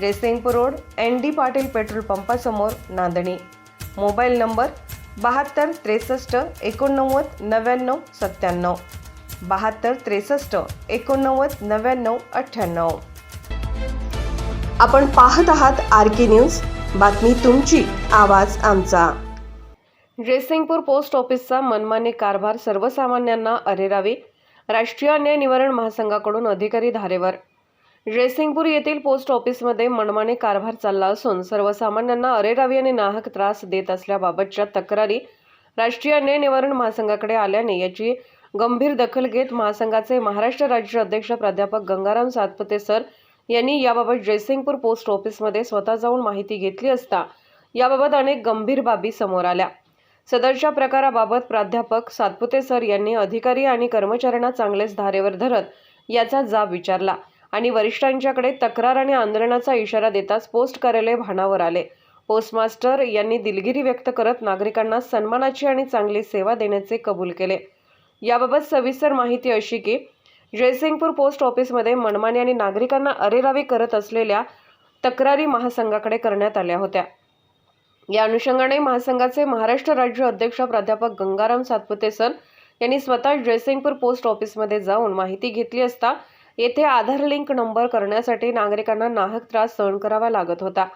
Jaysingpur road N D Patil petrol पंपासमोर Nandani. Mobile number बहात्तर त्रेसष्ट एकोणनव्वद नव्याण्णव सत्त्याण्णव. बहात्तर त्रेसष्ट एकोणनव्वद नव्याण्णव अठ्ठ्याण्णव. आपण पाहत आहात आर के न्यूज. बातमी तुमची आवाज आमचा. जयसिंगपूर पोस्ट ऑफिसचा मनमानी कारभार सर्वसामान्यांना अरेरावी. राष्ट्रीय अन्याय निवारण महासंघाकडून अधिकारी धारेवर. जयसिंगपूर येथील पोस्ट ऑफिसमध्ये मनमाने कारभार चालला असून सर्वसामान्यांना अरेरावी आणि नाहक त्रास देत असल्याबाबतच्या तक्रारी राष्ट्रीय अन्याय निवारण महासंघाकडे आल्याने याची गंभीर दखल घेत महासंघाचे महाराष्ट्र राज्य अध्यक्ष प्राध्यापक गंगाराम सातपुते सर यांनी याबाबत जयसिंगपूर पोस्ट ऑफिसमध्ये स्वतः जाऊन माहिती घेतली असता याबाबत अनेक गंभीर बाबी समोर आल्या. सदरच्या प्रकाराबाबत प्राध्यापक सातपुते सर यांनी अधिकारी आणि कर्मचाऱ्यांना चांगलेच धारेवर धरत याचा जाब विचारला. आणि वरिष्ठांच्याकडे तक्रार आणि आंदोलनाचा इशारा देताच पोस्ट कार्यालय भानावर आले. पोस्टमास्टर यांनी दिलगिरी व्यक्त करत नागरिकांना सन्मानाची आणि चांगली सेवा देण्याचे कबूल केले. याबाबत सविस्तर माहिती अशी की जयसिंगपूर पोस्ट ऑफिसमध्ये मनमानी आणि नागरिकांना अरेरावी करत असलेल्या तक्रारी महासंघाकडे करण्यात आल्या होत्या. या अनुषंगाने महासंघाचे महाराष्ट्र राज्य अध्यक्ष प्राध्यापक गंगाराम सातपुते सर यांनी स्वतः जयसिंगपूर पोस्ट ऑफिसमध्ये जाऊन माहिती घेतली असता येथे आधार लिंक नंबर करण्यासाठी नागरिकांना नाहक त्रास सहन करावा लागत होता.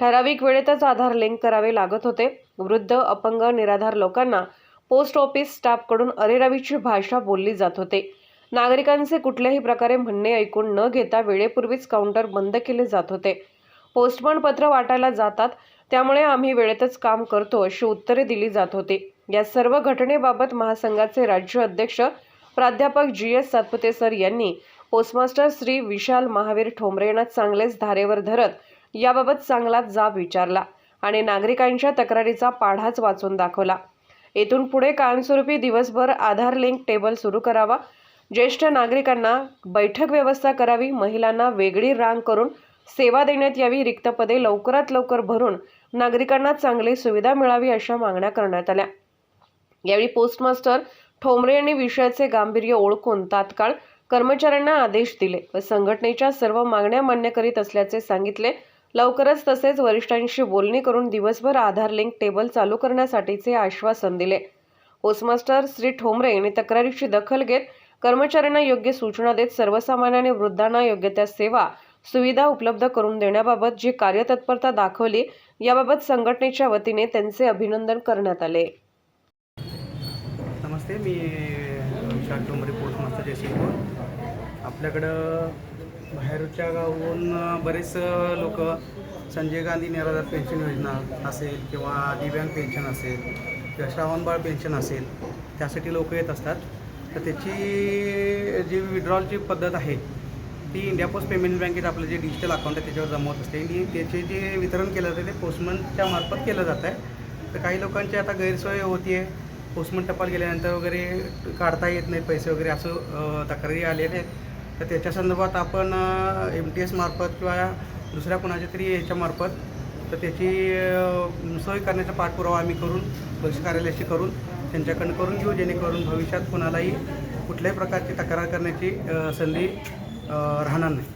ठराविक वेळेतच आधार लिंक करावे लागत होते. वृद्ध अपंग निराधार लोकांना पोस्ट ऑफिस स्टाफकडून अरेरावीची भाषा बोलली जात होते. नागरिकांचे कुठल्याही प्रकारे म्हणणे ऐकून न घेता वेळेपूर्वीच काउंटर बंद केले जात होते. पोस्टमन पत्र वाटायला जातात त्यामुळे आम्ही वेळेतच काम करतो अशी उत्तरे दिली जात होती. या सर्व घटनेबाबत महासंघाचे राज्य अध्यक्ष प्राध्यापक जी एस सातपुते सर यांनी पोस्टमास्टर श्री विशाल महावीर ठोंबरेनं चांगलेच धारेवर धरत याबाबत चांगलाच जाब विचारला आणि नागरिकांच्या तक्रारीचा पाढाच वाचून दाखवला. येथून पुढे कायमस्वरूपी दिवसभर आधार लिंक टेबल सुरू करावा ज्येष्ठ नागरिकांना बैठक व्यवस्था करावी महिलांना वेगळी रांग करून सेवा देण्यात यावी रिक्त पदे लवकरात लवकर भरून नागरिकांना चांगली सुविधा मिळावी अशा मागण्या करण्यात आल्या. यावेळी पोस्टमास्टर ठोंबरे यांनी विषयाचे गांभीर्य ओळखून तात्काळ कर्मचाऱ्यांना आदेश दिले व संघटनेच्या सर्व मागण्या मान्य करीत असल्याचे सांगितले. लवकरच तसेच वरिष्ठांशी बोलणी करून दिवसभर आधार लिंक टेबल चालू करण्यासाठीचे आश्वासन दिले. पोस्टमास्टर श्री ठोंबरे यांनी तक्रारीची दखल घेत कर्मचाऱ्यांना योग्य सूचना देत सर्वसामान्य आणि वृद्धांना योग्य त्या सेवा सुविधा उपलब्ध करून देण्याबाबत जी कार्यतत्परता दाखवली याबाबत संघटनेच्या वतीने त्यांचे अभिनंदन करण्यात आले. नमस्ते मी विशाल डोंबरे आपल्याकडं बाहेरच्या गावाहून बरेच लोक संजय गांधी निराधार पेन्शन योजना असेल किंवा दिव्यांग पेन्शन असेल किंवा श्रावणबाळ पेन्शन असेल त्यासाठी लोक येत असतात. तर त्याची जी विड्रॉलची पद्धत आहे ती इंडिया पोस्ट पेमेंट बँकेत आपलं जे डिजिटल अकाउंट आहे त्याच्यावर जमा होत असते. आणि त्याचे जे वितरण केलं जातं ते पोस्टमनच्या मार्फत केलं जातं आहे तर काही लोकांची आता गैरसोय होती आहे पोस्टमन टपाल गेल्यानंतर वगैरे काढता येत नाही पैसे वगैरे असं तक्रारी आलेल्या आहेत. तर त्याच्या संदर्भात आपण एम टी एसमार्फत किंवा दुसऱ्या कोणाच्या तरी याच्यामार्फत तर त्याची सोय करण्याचा पाठपुरावा आम्ही करून पक्ष कार्यालयाशी करून त्यांच्याकडनं करून घेऊ जेणेकरून भविष्यात कोणालाही कुठल्याही प्रकारची तक्रार करण्याची संधी राहणार नाही.